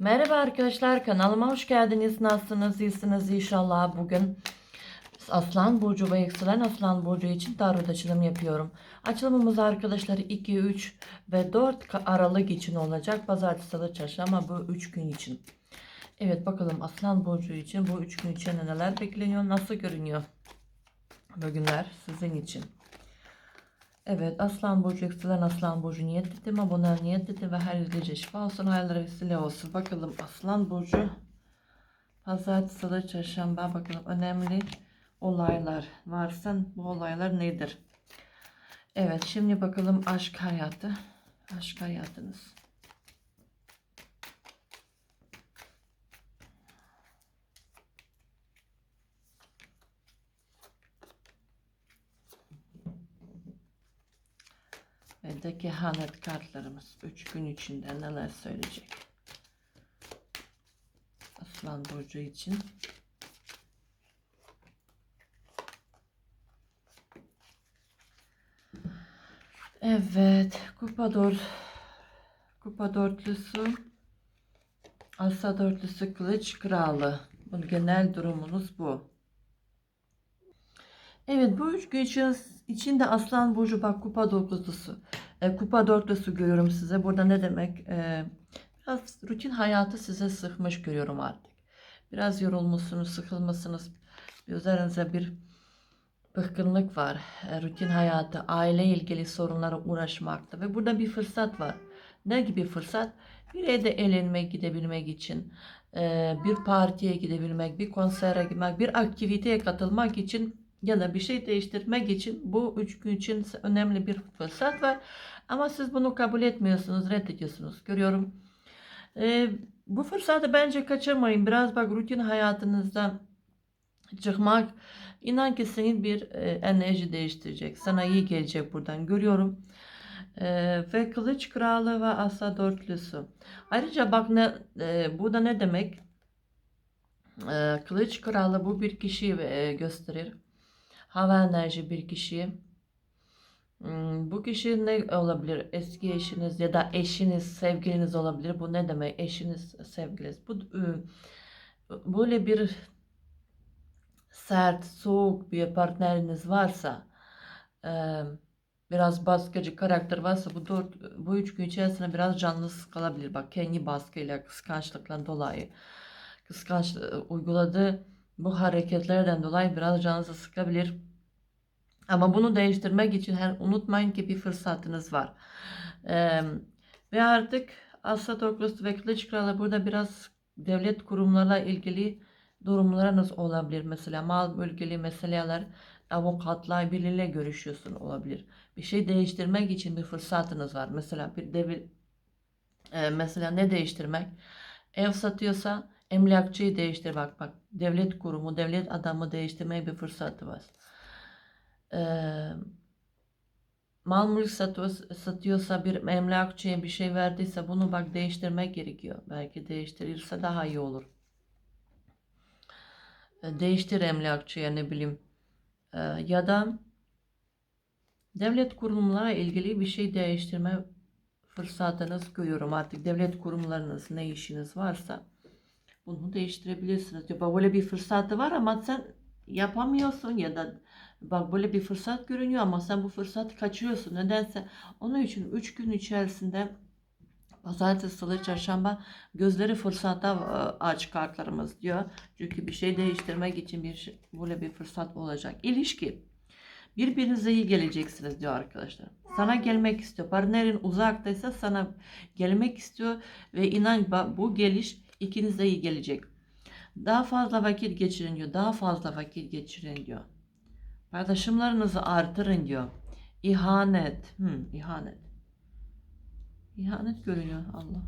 Merhaba arkadaşlar kanalıma hoş geldiniz. Nasılsınız? İyisiniz inşallah. Bugün Aslan Burcu ve Yükselen Aslan Burcu için tarot açılım yapıyorum. Açılımımız arkadaşlar 2, 3 ve 4 Ka- Aralık için olacak. Pazartesi, Salı, Çarşamba bu 3 gün için. Evet bakalım Aslan Burcu için bu 3 gün için neler bekleniyor? Nasıl görünüyor? Bugünler sizin için. Evet Aslan Burcu yükselen Aslan Burcu niyet dedim aboneler niyet dedim ve her gece şifa olsun hayırlara vesile olsun. Bakalım Aslan Burcu Pazartesi, Salı, Çarşamba bakalım önemli olaylar varsa bu olaylar nedir? Evet şimdi bakalım aşk hayatı. Aşk hayatınız. Ve de kartlarımız 3 gün içinde neler söyleyecek? Aslan Burcu için. Evet, kupa dör, kupa dörtlüsü, asa dörtlüsü, kılıç kralı. Bu genel durumunuz bu. Evet bu üç gün için, içinde Aslan Burcu bak kupa dörtlüsü. E, kupa dörtlüsü görüyorum size. Burada ne demek? E, biraz rutin hayatı size sıkmış görüyorum artık. Biraz yorulmuşsunuz, sıkılmışsınız. Üzerinize bir bıkkınlık var. E, rutin hayatı, aile ilgili sorunlara uğraşmakta. Ve burada bir fırsat var. Ne gibi fırsat? Bir evde eğlenmek, gidebilmek için. e, bir partiye gidebilmek, bir konsere gitmek, bir aktiviteye katılmak için ya da bir şey değiştirmek için bu üç gün için önemli bir fırsat var. Ama siz bunu kabul etmiyorsunuz, reddediyorsunuz. Görüyorum. Ee, bu fırsatı bence kaçırmayın. Biraz bak rutin hayatınızda çıkmak inan ki senin bir e, enerji değiştirecek. Sana iyi gelecek buradan. Görüyorum. Ee, ve kılıç kralı ve asa dörtlüsü. Ayrıca bak ne e, bu da ne demek? Ee, kılıç kralı bu bir kişiyi e, gösterir hava enerji bir kişi. Hmm, Bu kişi ne olabilir? Eski eşiniz ya da eşiniz, sevgiliniz olabilir. Bu ne demek? Eşiniz, sevgiliniz. Bu ıı, böyle bir sert, soğuk bir partneriniz varsa, e, biraz baskıcı karakter varsa bu dört, bu üç gün içerisinde biraz canlı sıkılabilir. Bak kendi baskıyla, kıskançlıkla dolayı, kıskanç uyguladığı bu hareketlerden dolayı biraz canınızı sıkabilir. Ama bunu değiştirmek için her unutmayın ki bir fırsatınız var. Ee, ve artık Asya Doklusu ve Kılıç Kralı burada biraz devlet kurumlarla ilgili durumlarınız olabilir. Mesela mal ilgili meseleler, avukatlar birileriyle görüşüyorsun olabilir. Bir şey değiştirmek için bir fırsatınız var. Mesela bir devlet e, mesela ne değiştirmek? Ev satıyorsa emlakçıyı değiştir bak bak. Devlet kurumu, devlet adamı değiştirmeye bir fırsatı var. Ee, mal mülk satıyor- satıyorsa bir emlakçıya bir şey verdiyse bunu bak değiştirmek gerekiyor. Belki değiştirirse daha iyi olur. Ee, Değiştir emlakçıya ne bileyim. Ee, ya da devlet kurumlara ilgili bir şey değiştirme fırsatınız görüyorum. Artık devlet kurumlarınız ne işiniz varsa bunu değiştirebilirsiniz. Ya böyle bir fırsatı var ama sen yapamıyorsun ya da bak böyle bir fırsat görünüyor ama sen bu fırsatı kaçırıyorsun. Nedense onun için 3 gün içerisinde Pazartesi, Salı, Çarşamba gözleri fırsata e, aç kartlarımız diyor. Çünkü bir şey değiştirmek için bir şey- böyle bir fırsat olacak. İlişki. Birbirinize iyi geleceksiniz diyor arkadaşlar. Sana gelmek istiyor. Partnerin uzaktaysa sana gelmek istiyor ve inan bu geliş ikinize iyi gelecek. Daha fazla vakit geçirin diyor. Daha fazla vakit geçirin diyor. Paylaşımlarınızı artırın diyor. İhanet. Hmm, ihanet. İhanet görünüyor Allah.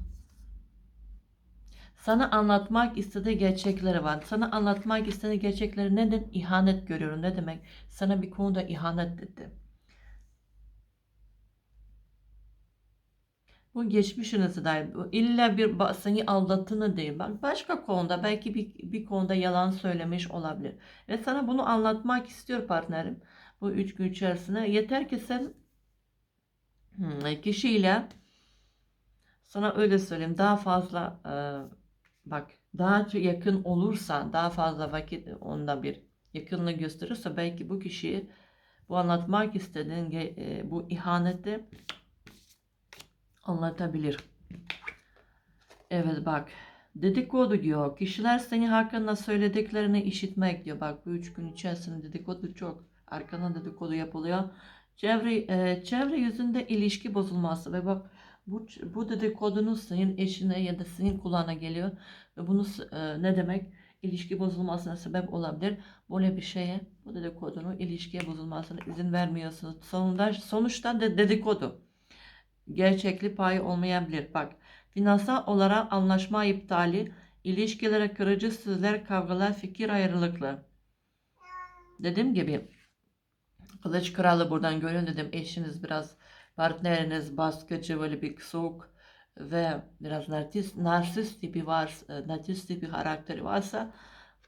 Sana anlatmak istediği gerçekleri var. Sana anlatmak istediği gerçekleri neden ihanet görüyorum? Ne demek? Sana bir konuda ihanet dedi. Bu geçmişinize dair. İlla bir seni aldattığını değil. Bak başka konuda belki bir, bir konuda yalan söylemiş olabilir. Ve sana bunu anlatmak istiyor partnerim. Bu üç gün içerisinde. Yeter ki sen hmm, kişiyle Sana öyle söyleyeyim. Daha fazla e, bak daha yakın olursa daha fazla vakit onda bir yakınlığı gösterirse belki bu kişiyi bu anlatmak istediğin e, bu ihaneti anlatabilir. Evet bak dedikodu diyor. Kişiler senin hakkında söylediklerini işitmek diyor. Bak bu üç gün içerisinde dedikodu çok. Arkana dedikodu yapılıyor. Çevre, e, çevre yüzünde ilişki bozulması ve bak bu, bu dedikodunun senin eşine ya da senin kulağına geliyor. Ve bunu e, ne demek? İlişki bozulmasına sebep olabilir. Böyle bir şeye bu dedikodunun ilişkiye bozulmasına izin vermiyorsunuz. Sonunda, sonuçta de dedikodu. Gerçekli payı olmayabilir. Bak finansal olarak anlaşma iptali, ilişkilere kırıcı sözler, kavgalar, fikir ayrılıkları. Dediğim gibi Kılıç kralı buradan görün dedim. Eşiniz biraz partneriniz baskıcı böyle bir soğuk ve biraz narsist, narsist tipi var, e, narsist tipi karakteri varsa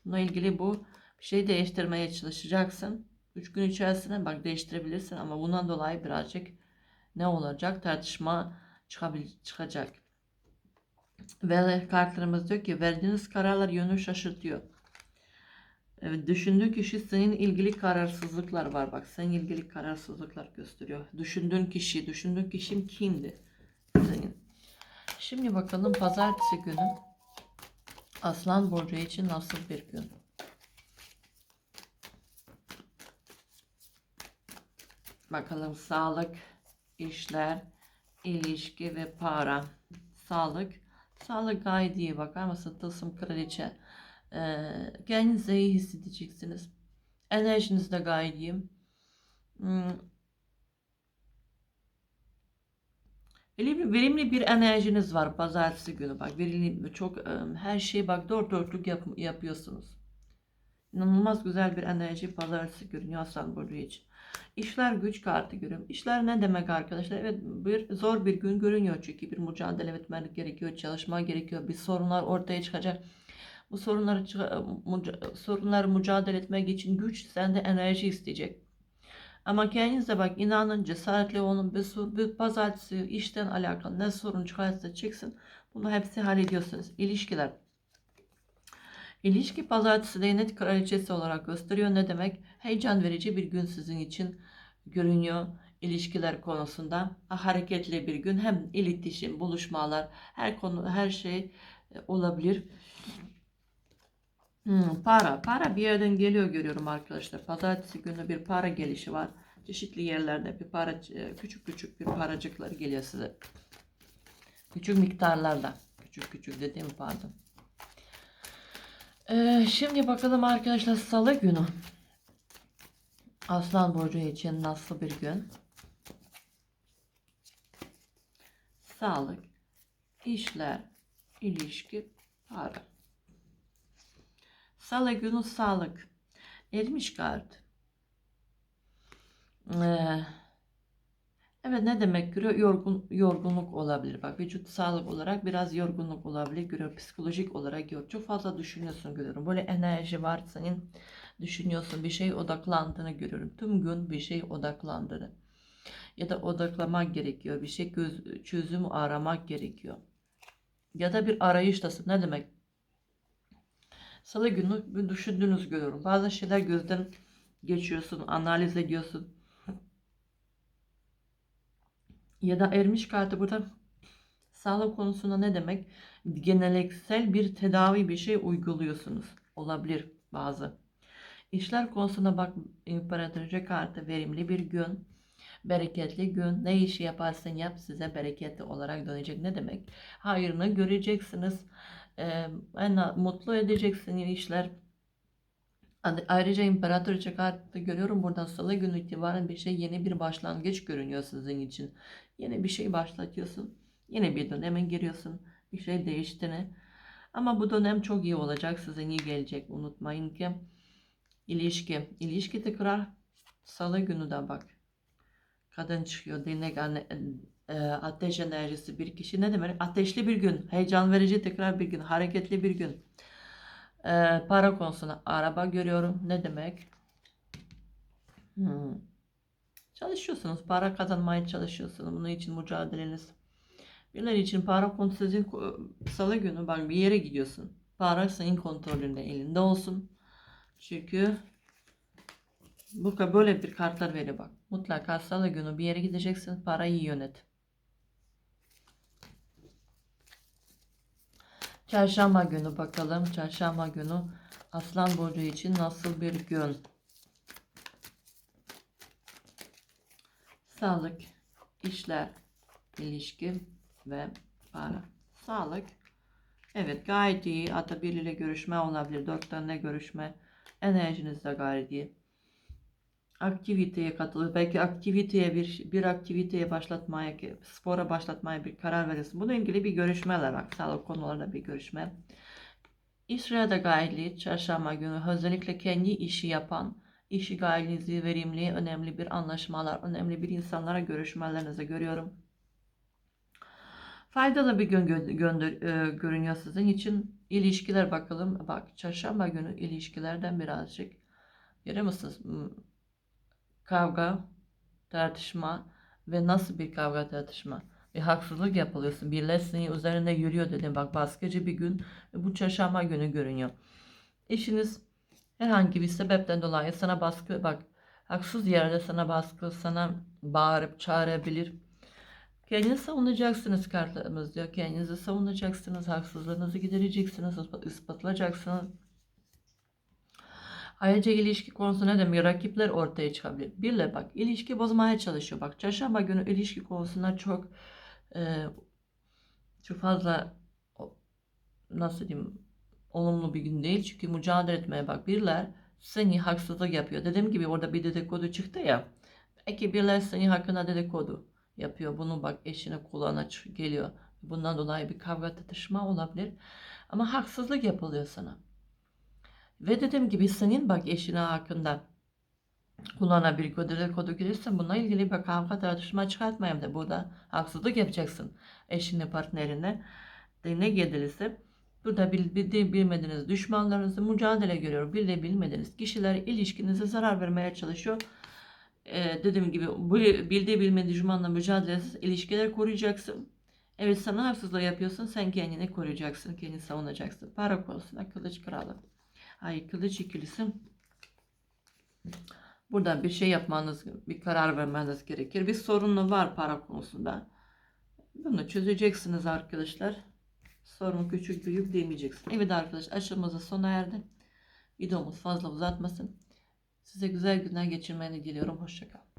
bununla ilgili bu bir şey değiştirmeye çalışacaksın. Üç gün içerisinde bak değiştirebilirsin ama bundan dolayı birazcık ne olacak tartışma çıkacak. Ve kartlarımız diyor ki verdiğiniz kararlar yönü şaşırtıyor. Evet, düşündüğün kişi senin ilgili kararsızlıklar var bak. Senin ilgili kararsızlıklar gösteriyor. Düşündüğün kişi, düşündüğün kişim kimdi? Senin. Şimdi bakalım pazartesi günü Aslan Burcu için nasıl bir gün? Bakalım sağlık, işler, ilişki ve para. Sağlık. Sağlık gayet iyi. Bakar mısın? Tılsım kraliçe. Ee, kendinizi iyi hissedeceksiniz. Enerjiniz de gayet iyi. Hmm. Verimli, verimli bir enerjiniz var pazartesi günü. Bak verimli çok e, her şeyi bak dört dörtlük yap, yapıyorsunuz. İnanılmaz güzel bir enerji pazartesi görünüyor Aslan Burcu için. İşler güç kartı görüyorum. İşler ne demek arkadaşlar? Evet bir zor bir gün görünüyor çünkü bir mücadele etmek gerekiyor, çalışma gerekiyor, bir sorunlar ortaya çıkacak. Bu sorunları sorunları mücadele etmek için güç sende enerji isteyecek. Ama kendinize bak inanın cesaretli olun bir, sor, bir pazartesi işten alakalı ne sorun çıkarsa çıksın bunu hepsi hallediyorsunuz. İlişkiler. İlişki pazartesi değnek kraliçesi olarak gösteriyor. Ne demek? Heyecan verici bir gün sizin için görünüyor. İlişkiler konusunda hareketli bir gün. Hem iletişim, buluşmalar, her konu, her şey e, olabilir. Hmm, para. Para bir yerden geliyor görüyorum arkadaşlar. Pazartesi günü bir para gelişi var. Çeşitli yerlerde bir para, e, küçük küçük bir paracıklar geliyor size. Küçük miktarlarda. Küçük küçük dediğim pardon. Ee, şimdi bakalım arkadaşlar salı günü. Aslan Burcu için nasıl bir gün? Sağlık, işler, ilişki, para. Salı günü sağlık. Ermiş kart. Ee, evet ne demek görüyor? Yorgun, yorgunluk olabilir. Bak vücut sağlık olarak biraz yorgunluk olabilir. Görüyor psikolojik olarak görüyor. Çok fazla düşünüyorsun görüyorum. Böyle enerji var senin. Düşünüyorsun bir şey odaklandığını görüyorum. Tüm gün bir şey odaklandığını. Ya da odaklamak gerekiyor. Bir şey göz, çözüm aramak gerekiyor. Ya da bir arayıştasın. Ne demek? Salı günü düşündüğünüz görüyorum. Bazı şeyler gözden geçiyorsun, analiz ediyorsun. Ya da ermiş kartı burada sağlık konusunda ne demek? Geneliksel bir tedavi bir şey uyguluyorsunuz. Olabilir bazı. İşler konusunda bak imparatorca kartı verimli bir gün. Bereketli gün. Ne işi yaparsan yap size bereketli olarak dönecek. Ne demek? Hayrını göreceksiniz e, en mutlu edeceksin işler. Ayrıca imparator kartı görüyorum buradan salı günü itibaren bir şey yeni bir başlangıç görünüyor sizin için. Yeni bir şey başlatıyorsun. Yeni bir döneme giriyorsun. Bir şey değiştiğini. Ama bu dönem çok iyi olacak. Size iyi gelecek. Unutmayın ki ilişki. İlişki tekrar salı günü de bak. Kadın çıkıyor. Değnek anne, e, ateş enerjisi bir kişi ne demek? Ateşli bir gün, heyecan verici tekrar bir gün, hareketli bir gün. E, para konusunda araba görüyorum. Ne demek? Hmm. Çalışıyorsunuz, para kazanmaya çalışıyorsunuz. Bunun için mücadeleniz Birileri için para konu sizin ko- salı günü bak bir yere gidiyorsun. Para senin kontrolünde elinde olsun. Çünkü bu böyle bir kartlar veriyor bak. Mutlaka salı günü bir yere gideceksin. Parayı yönet. Çarşamba günü bakalım. Çarşamba günü Aslan Burcu için nasıl bir gün? Sağlık, işler, ilişki ve para. Sağlık. Evet gayet iyi. Hatta biriyle görüşme olabilir. Tane görüşme. Enerjiniz de gayet iyi. Aktiviteye katılır. Belki aktiviteye bir bir aktiviteye başlatmaya, spora başlatmaya bir karar verirsin. Bununla ilgili bir görüşmeler var. Sağlık konularında bir görüşme. Gayet iyi. Çarşamba günü özellikle kendi işi yapan, işi gayet iyi, verimli, önemli bir anlaşmalar, önemli bir insanlara görüşmelerinizi görüyorum. Faydalı bir gün gö- gönder, e, görünüyor sizin için. İlişkiler bakalım. Bak çarşamba günü ilişkilerden birazcık görüyor musunuz? Kavga, tartışma ve nasıl bir kavga tartışma? Bir haksızlık yapılıyorsun. Birileri senin üzerinde yürüyor dedim. Bak baskıcı bir gün. Bu çarşamba günü görünüyor. Eşiniz herhangi bir sebepten dolayı sana baskı bak haksız yerde sana baskı sana bağırıp çağırabilir. Kendinizi savunacaksınız kartlarımız diyor. Kendinizi savunacaksınız. Haksızlığınızı gidereceksiniz. ispat- ispatlayacaksınız. Ayrıca ilişki konusu ne demek? Rakipler ortaya çıkabilir. Birle bak ilişki bozmaya çalışıyor. Bak çarşamba günü ilişki konusunda çok e, çok fazla nasıl diyeyim olumlu bir gün değil. Çünkü mücadele etmeye bak. Birler seni haksızlık yapıyor. Dediğim gibi orada bir dedikodu çıktı ya. Belki birler senin hakkında dedikodu yapıyor. Bunu bak eşine kulağına geliyor. Bundan dolayı bir kavga tartışma olabilir. Ama haksızlık yapılıyor sana. Ve dediğim gibi senin bak eşine hakkında kulağına bir dedikodu gelirse bununla ilgili bir kavga tartışma çıkartmayayım da burada haksızlık yapacaksın eşine partnerine. De ne gelirse burada bil, bildiği bilmediğiniz düşmanlarınızı mücadele görüyor. Bildiği bilmediğiniz kişiler ilişkinize zarar vermeye çalışıyor. Ee, dediğim gibi bildiği bilmediği düşmanla mücadelesiz ilişkiler koruyacaksın. Evet sana haksızlık yapıyorsun sen kendini koruyacaksın. Kendini savunacaksın. Para konusunda kılıç kralı. Ay kılıç ikilisi. Burada bir şey yapmanız, bir karar vermeniz gerekir. Bir sorunu var para konusunda. Bunu çözeceksiniz arkadaşlar. Sorun küçük büyük demeyeceksin. Evet arkadaşlar aşımızı sona erdi. Videomuz fazla uzatmasın. Size güzel günler geçirmeni diliyorum. Hoşçakalın.